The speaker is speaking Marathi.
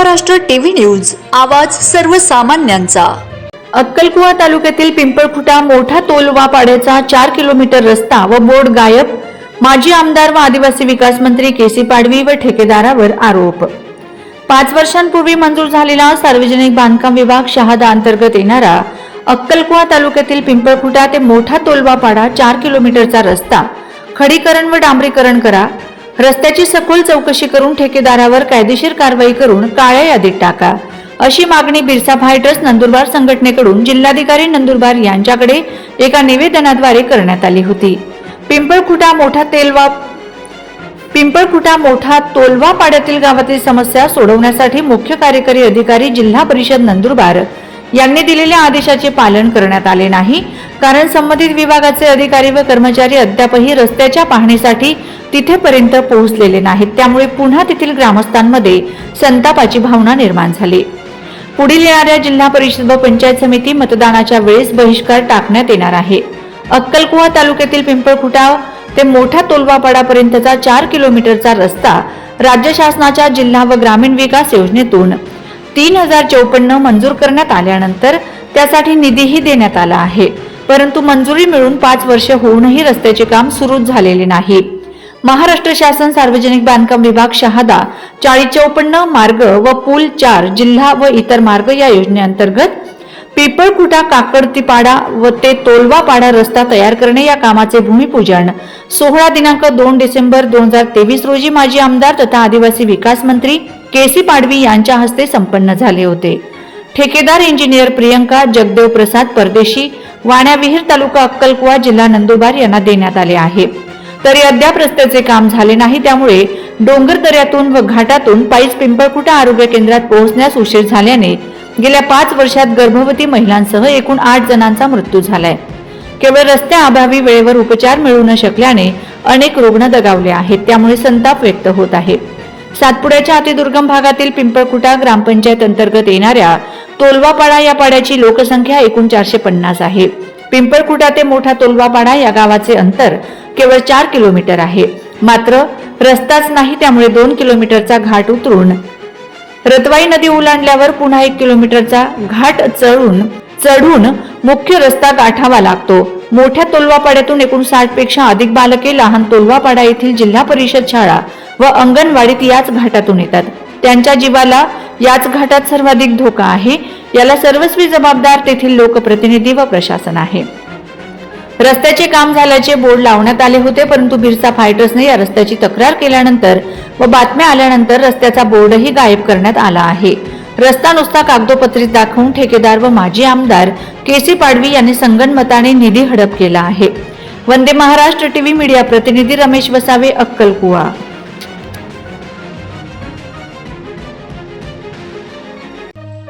महाराष्ट्र टीव्ही न्यूज आवाज सर्वसामान्यांचा. अक्कलकुवा तालुक्यातील पिंपळखुटा मोठा तोलवा पाड्याचा चार किलोमीटर रस्ता व बोर्ड गायब माजी आमदार व आदिवासी विकास मंत्री केसी पाडवी व ठेकेदारावर आरोप. पाच वर्षांपूर्वी मंजूर झालेला सार्वजनिक बांधकाम विभाग शहादा अंतर्गत येणारा अक्कलकुवा तालुक्यातील पिंपळखुटा ते मोठा तोलवा पाडा चार किलोमीटरचा रस्ता. खडीकरण व डांबरीकरण करा रस्त्याची सखोल चौकशी करून ठेकेदारावर कायदेशीर कारवाई करून काळ्या यादीत टाका. अशी मागणी बिरसा फायटर्स नंदुरबार संघटनेकडून जिल्हाधिकारी नंदुरबार यांच्याकडे एका निवेदनाद्वारे करण्यात आली होती. पिंपळखुटा मोठा तेलवा पिंपळखुटा मोठा तोलवा पाड्यातील गावातील समस्या सोडवण्यासाठी मुख्य कार्यकारी अधिकारी जिल्हा परिषद नंदुरबार यांनी दिलेल्या आदेशाचे पालन करण्यात आले नाही. कारण संबंधित विभागाचे अधिकारी व कर्मचारी अद्यापही रस्त्याच्या पाहणीसाठी तिथेपर्यंत पोहोचलेले नाहीत. त्यामुळे पुन्हा तेथील ग्रामस्थांमध्ये संतापाची भावना निर्माण झाली. पुढील येणाऱ्या जिल्हा परिषद व पंचायत समिती मतदानाच्या वेळेस बहिष्कार टाकण्यात येणार आहे. अक्कलकुवा तालुक्यातील पिंपळखुटाव ते मोठ्या तोलवापाडापर्यंतचा चार किलोमीटरचा रस्ता राज्य शासनाच्या जिल्हा व ग्रामीण विकास योजनेतून तीन हजार चौपन्न मंजूर करण्यात आल्यानंतर त्यासाठी निधीही देण्यात आला आहे. परंतु मंजुरी मिळून पाच वर्ष होऊनही रस्त्याचे काम सुरूच झालेले नाही. महाराष्ट्र शासन सार्वजनिक बांधकाम विभाग शहादा चाळीस चौपन्न मार्ग व पूल चार जिल्हा व इतर मार्ग या योजनेअंतर्गत पिपळखुटा काकडतीपाडा व ते तोलवापाडा रस्ता तयार करणे या कामाचे भूमिपूजन सोहळा दिनांक दोन डिसेंबर दोन हजार तेवीस रोजी माजी आमदार तथा आदिवासी विकास मंत्री केसी पाडवी यांच्या हस्ते संपन्न झाले होते. ठेकेदार इंजिनियर प्रियंका जगदेव प्रसाद परदेशी वाण्याविहीर तालुका अक्कलकुवा जिल्हा नंदुरबार यांना देण्यात आले आहे. तरी अद्याप रस्त्याचे काम झाले नाही त्यामुळे डोंगर दऱ्यातून व घाटातून पायीच पिंपळकुटा आरोग्य केंद्रात पोहोचण्यास उशीर झाल्याने गेल्या पाच वर्षात गर्भवती महिलांसह एकूण आठ जणांचा मृत्यू झालाय. केवळ रस्त्याअभावी वेळेवर उपचार मिळू न शकल्याने अनेक रुग्ण दगावले आहेत त्यामुळे संताप व्यक्त होत आहे. सातपुड्याच्या अतिदुर्गम भागातील पिंपळकुटा ग्रामपंचायत अंतर्गत येणाऱ्या तोलवापाडा या पाड्याची लोकसंख्या एकूण चारशे पन्नास आहे. पिंपळकुटा ते मोठा तोलवापाडा या गावाचे अंतर केवळ चार किलोमीटर आहे. मात्र रस्ताच नाही त्यामुळे दोन किलोमीटरचा घाट उतरून रतवाई नदी ओलांडल्यावर पुन्हा एक किलोमीटरचा घाट चढून चढून मुख्य रस्ता गाठावा लागतो. मोठ्या तोलवापाड्यातून एकूण साठपेक्षा अधिक बालके लहान तोलवापाडा येथील जिल्हा परिषद शाळा व अंगणवाडीत याच घाटातून येतात. त्यांच्या जीवाला याच घाटात सर्वाधिक धोका आहे याला सर्वस्वी जबाबदार तेथील लोकप्रतिनिधी व प्रशासन आहे. रस्त्याचे काम झाल्याचे बोर्ड लावण्यात आले होते परंतु बिरसा फायटर्सने या रस्त्याची तक्रार केल्यानंतर व बातम्या आल्यानंतर रस्त्याचा बोर्डही गायब करण्यात आला आहे. रस्ता नुसता कागदोपत्रीत दाखवून ठेकेदार व माजी आमदार के सी पाडवी यांनी संगणमताने निधी हडप केला आहे. वंदे महाराष्ट्र टीव्ही मीडिया प्रतिनिधी रमेश वसावे अक्कलकुवा